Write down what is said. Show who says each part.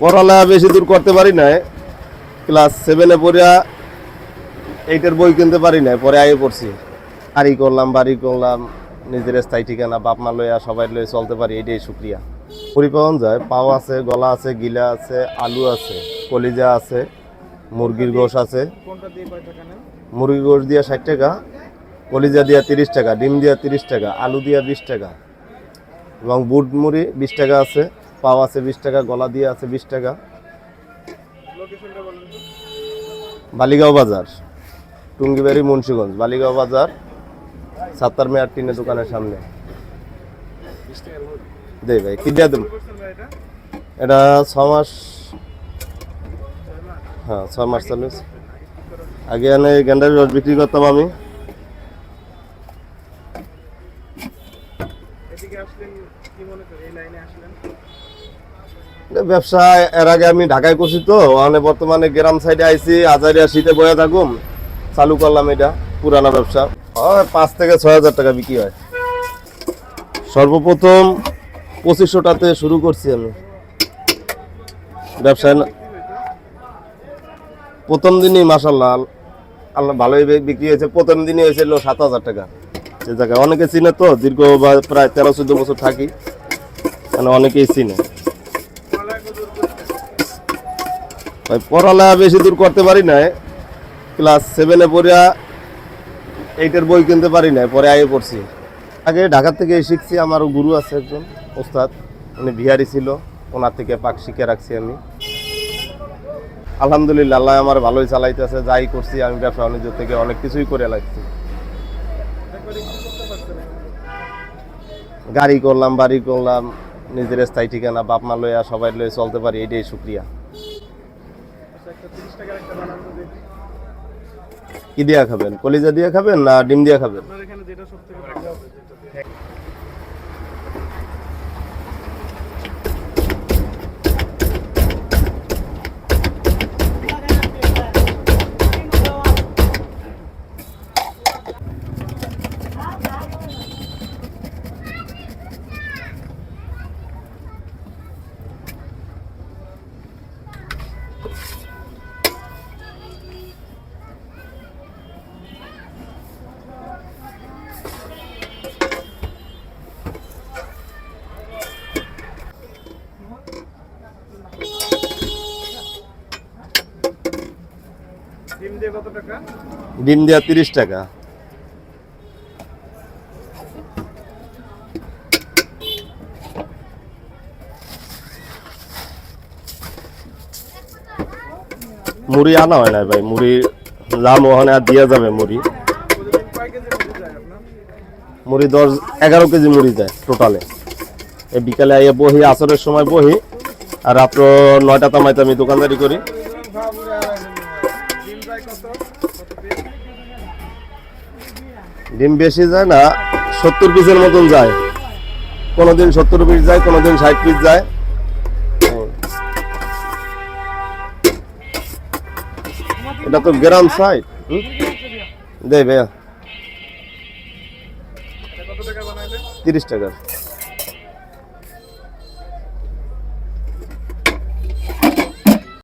Speaker 1: পড়ালেখা বেশি দূর করতে পারি নাই। ক্লাস সেভেনে পড়িয়া এইটার বই কিনতে পারি নাই, পরে আগে পড়ছি। বাড়ি করলাম বাড়ি করলাম, নিজের স্থায়ী ঠিকানা, বাপ মা লইয়া, সবাই লয়ে চলতে পারি এটাই শুক্রিয়া। পুরি পাওয়া যায়, পাও আছে, গলা আছে, গিলা আছে, আলু আছে, কলিজা আছে, মুরগির গোশ আছে। মুরগির গোশ দিয়া ষাট টাকা, কলিজা দিয়া তিরিশ টাকা, ডিম দিয়া তিরিশ টাকা, আলু দিয়া বিশ টাকা এবং বুট মুড়ি বিশ টাকা আছে। পাও আছে বিশ টাকা গলা দিয়ে আছে বিশ টাকা। বালিগাঁও বাজার টুঙ্গিবাড়ি মুন্সীগঞ্জ। বালিগাঁও বাজার সাত্তার মেয়ার টিনের দোকানের সামনে। দে ভাই কি দিয়া দেব?
Speaker 2: এটা?
Speaker 1: এটা ছ মাস হ্যাঁ ছ মাস চালু আগে এনে গেন্ডারি রস বিক্রি করতাম আমি
Speaker 2: এদিকে আসলেন কি মনে করেন এই লাইনে আসলেন
Speaker 1: এটা ব্যবসা, এর আগে আমি ঢাকায় করছি তো মানে বর্তমানে গ্রাম সাইডে আইছি, আজারিয়া শীতে বয়ে থাকুম, চালু করলাম এটা, পুরানা ব্যবসা। পাঁচ থেকে ছয় হাজার টাকা বিক্রি হয়। সর্বপ্রথম পঁচিশশোটাতে শুরু করছি আমি। ব্যবসায় প্রথম দিনই মাসাল্লাহ আল্লাহ ভালোই বিক্রি হয়েছে, প্রথম দিনই হয়েছিল সাত হাজার টাকা। জায়গায়। অনেকে চিনে তো, দীর্ঘ প্রায় তেরো চোদ্দ বছর থাকি। মানে অনেকেই চিনে। ভাই, পড়ালেখা বেশি দূর করতে পারি নাই। ক্লাস সেভেনে পড়িয়া এইটার বই কিনতে পারি নাই, পরে আগে পড়ছি। আগে ঢাকা থেকে শিখছি, আমার গুরু আছে একজন ওস্তাদ, উনি বিহারি ছিল, ওনার থেকে পাক শিখে রাখছি আমি। আলহামদুলিল্লাহ, আল্লাহ আমার ভালোই চালাইতেছে, যাই করছি, আমি ব্যবসা বাণিজ্য থেকে অনেক কিছুই করে লাগছি
Speaker 2: একবারে কি করতে পারছেন
Speaker 1: গাড়ি করলাম, বাড়ি করলাম, নিজের স্থায়ী ঠিকানা, বাপ মা লইয়া সবাই লয়ে চলতে পারি, এটাই শুক্রিয়া। কি দিয়া খাবেন? কলিজা দিয়া খাবেন না ডিম দিয়া খাবেন?
Speaker 2: ডিম দিয়ে কত টাকা?
Speaker 1: ডিম দেওয়া তিরিশ টাকা। মুড়ি আনা হয় না ভাই মুড়ি দাম ওখানে আর দিয়া যাবে মুড়ি।
Speaker 2: মুড়ি
Speaker 1: দশ এগারো কেজি মুড়ি দেয় টোটালে। এই বিকালে আইয়া বহি আসরের সময় বহি আর রাত্র নয়টা তামাইতে আমি দোকানদারি করি।
Speaker 2: ডিম
Speaker 1: বেশি যায় না, সত্তর পিসের মতন যায়। কোনোদিন সত্তর পিস যায়, কোনোদিন ষাট পিস যায়। এটা তো গ্রাম সাইড দে ভাইয়া। তিরিশ টাকা।